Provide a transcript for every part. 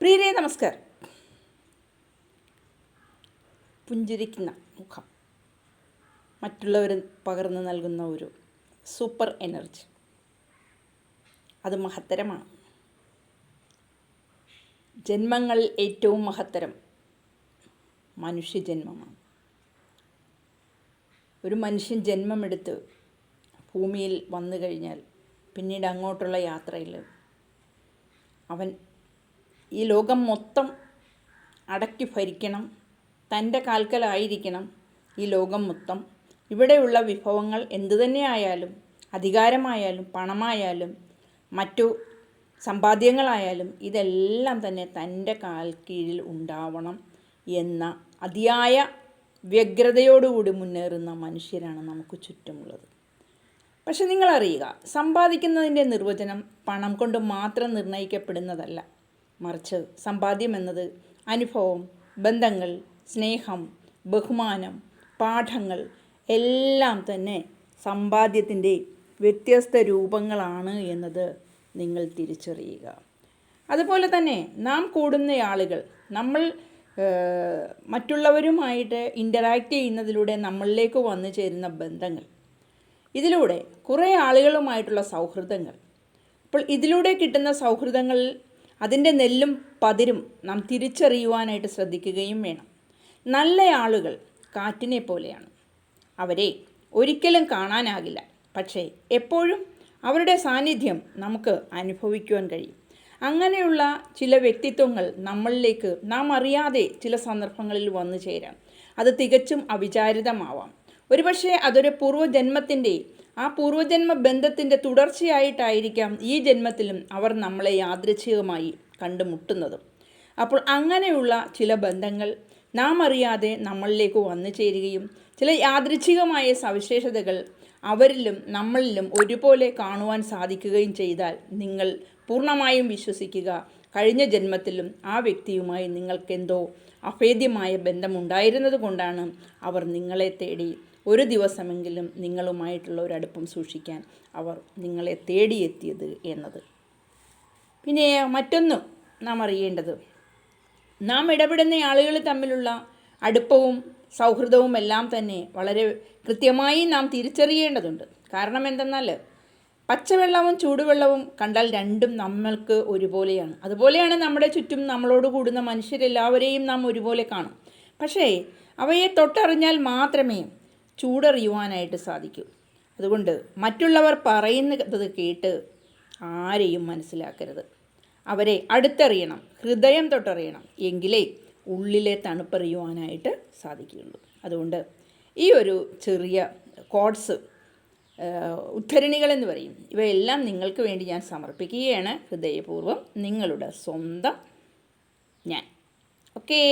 പ്രിയരെ നമസ്കാരം. പുഞ്ചിരിക്കുന്ന മുഖം. മറ്റുള്ളവർ പകർന്നു നൽകുന്ന ഒരു സൂപ്പർ എനർജി. അത് മഹത്തരമാണ്. ജന്മങ്ങളിൽ ഏറ്റവും മഹത്തരം മനുഷ്യജന്മമാണ്. ഒരു മനുഷ്യൻ ജന്മമെടുത്ത് ഭൂമിയിൽ വന്നു കഴിഞ്ഞാൽ പിന്നീട് അങ്ങോട്ടുള്ള യാത്രയിൽ അവൻ ഈ ലോകം മൊത്തം അടക്കി ഭരിക്കണം തന്റെ കാൽക്കലായിരിക്കണം ഈ ലോകം മൊത്തം. ഇവിടെയുള്ള വിഭവങ്ങൾ എന്തു തന്നെയായാലും അധികാരമായാലും പണമായാലും മറ്റു സമ്പാദ്യങ്ങളായാലും ഇതെല്ലാം തന്നെ തന്റെ കാൽ കീഴിൽ ഉണ്ടാവണം എന്ന അതിയായ വ്യഗ്രതയോടുകൂടി മുന്നേറുന്ന മനുഷ്യരാണ് നമുക്ക് ചുറ്റുമുള്ളത്. പക്ഷെ നിങ്ങളറിയുക സമ്പാദിക്കുന്നതിന്റെ നിർവചനം പണം കൊണ്ട് മാത്രം നിർണയിക്കപ്പെടുന്നതല്ല മറിച്ച് സമ്പാദ്യം എന്നത് അനുഭവം ബന്ധങ്ങൾ സ്നേഹം ബഹുമാനം പാഠങ്ങൾ എല്ലാം തന്നെ സമ്പാദ്യത്തിന്റെ വ്യത്യസ്ത രൂപങ്ങളാണ് എന്നത് നിങ്ങൾ തിരിച്ചറിയുക. അതുപോലെ തന്നെ നാം കൂടുന്ന ആളുകൾ നമ്മൾ മറ്റുള്ളവരുമായിട്ട് ഇന്ററാക്റ്റ് ചെയ്യുന്നതിലൂടെ നമ്മളിലേക്ക് വന്നു ചേരുന്ന ബന്ധങ്ങൾ ഇതിലൂടെ കുറേ ആളുകളുമായിട്ടുള്ള സൗഹൃദങ്ങൾ. അപ്പോൾ ഇതിലൂടെ കിട്ടുന്ന സൗഹൃദങ്ങളിൽ അതിന്റെ നെല്ലും പതിരും നാം തിരിച്ചറിയുവാനായിട്ട് ശ്രദ്ധിക്കുകയും വേണം. നല്ല ആളുകൾ കാറ്റിനെ പോലെയാണ്. അവരെ ഒരിക്കലും കാണാനാകില്ല. പക്ഷേ എപ്പോഴും അവരുടെ സാന്നിധ്യം നമുക്ക് അനുഭവിക്കുവാൻ കഴിയും. അങ്ങനെയുള്ള ചില വ്യക്തിത്വങ്ങൾ നമ്മളിലേക്ക് നാം അറിയാതെ ചില സന്ദർഭങ്ങളിൽ വന്നു ചേരാം. അത് തികച്ചും അവിചാരിതമാവാം. ഒരുപക്ഷെ അതൊരു പൂർവജന്മത്തിന്റെ ആ പൂർവജന്മ ബന്ധത്തിന്റെ തുടർച്ചയായിട്ടായിരിക്കാം ഈ ജന്മത്തിലും അവർ നമ്മളെ യാദൃച്ഛികമായി കണ്ടുമുട്ടുന്നത്. അപ്പോൾ അങ്ങനെയുള്ള ചില ബന്ധങ്ങൾ നാം അറിയാതെ നമ്മളിലേക്ക് വന്നു ചേരുകയും ചില യാദൃച്ഛികമായ സവിശേഷതകൾ അവരിലും നമ്മളിലും ഒരുപോലെ കാണുവാൻ സാധിക്കുകയും ചെയ്താൽ നിങ്ങൾ പൂർണമായും വിശ്വസിക്കുക. കഴിഞ്ഞ ജന്മത്തിലും ആ വ്യക്തിയുമായി നിങ്ങൾക്കെന്തോ അഭേദ്യമായ ബന്ധമുണ്ടായിരുന്നത് കൊണ്ടാണ് അവർ നിങ്ങളെ തേടി ഒരു ദിവസമെങ്കിലും നിങ്ങളുമായിട്ടുള്ള ഒരു അടുപ്പം സൂക്ഷിക്കാൻ അവർ നിങ്ങളെ തേടിയെത്തിയത് എന്നത്. പിന്നെ മറ്റൊന്ന് നാം അറിയേണ്ടത് നാം ഇടപെടുന്ന ആളുകൾ തമ്മിലുള്ള അടുപ്പവും സൗഹൃദവും എല്ലാം തന്നെ വളരെ കൃത്യമായി നാം തിരിച്ചറിയേണ്ടതുണ്ട്. കാരണം എന്തെന്നാൽ പച്ചവെള്ളവും ചൂടുവെള്ളവും കണ്ടാൽ രണ്ടും നമ്മൾക്ക് ഒരുപോലെയാണ്. അതുപോലെയാണ് നമ്മുടെ ചുറ്റും നമ്മളോട് കൂടുന്ന മനുഷ്യരെല്ലാവരെയും നാം ഒരുപോലെ കാണും. പക്ഷേ അവയെ തൊട്ടറിഞ്ഞാൽ മാത്രമേ ചൂടറിയുവാനായിട്ട് സാധിക്കും. അതുകൊണ്ട് മറ്റുള്ളവർ പറയുന്നത് കേട്ട് ആരെയും മനസ്സിലാക്കരുത്. അവരെ അടുത്തറിയണം ഹൃദയം തൊട്ടറിയണം എങ്കിലേ ഉള്ളിലെ തണുപ്പറിയുവാനായിട്ട് സാധിക്കുകയുള്ളൂ. അതുകൊണ്ട് ഈ ഒരു ചെറിയ കോഡ്സ് ഉദ്ധരണികളെന്ന് പറയും. ഇവയെല്ലാം നിങ്ങൾക്ക് വേണ്ടി ഞാൻ സമർപ്പിക്കുകയാണ്. ഹൃദയപൂർവം നിങ്ങളുടെ സ്വന്തം ഞാൻ. ഓക്കേ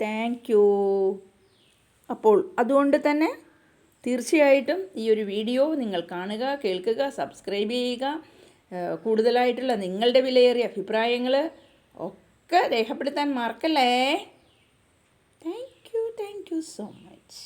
താങ്ക് യു അപ്പോൾ അതുകൊണ്ട് തന്നെ തീർച്ചയായിട്ടും ഈ ഒരു വീഡിയോ നിങ്ങൾ കാണുക കേൾക്കുക സബ്സ്ക്രൈബ് ചെയ്യുക. കൂടുതലായിട്ടുള്ള നിങ്ങളുടെ വിലയേറിയ അഭിപ്രായങ്ങൾ ഒക്കെ രേഖപ്പെടുത്താൻ മറക്കല്ലേ? Thank you thank you so much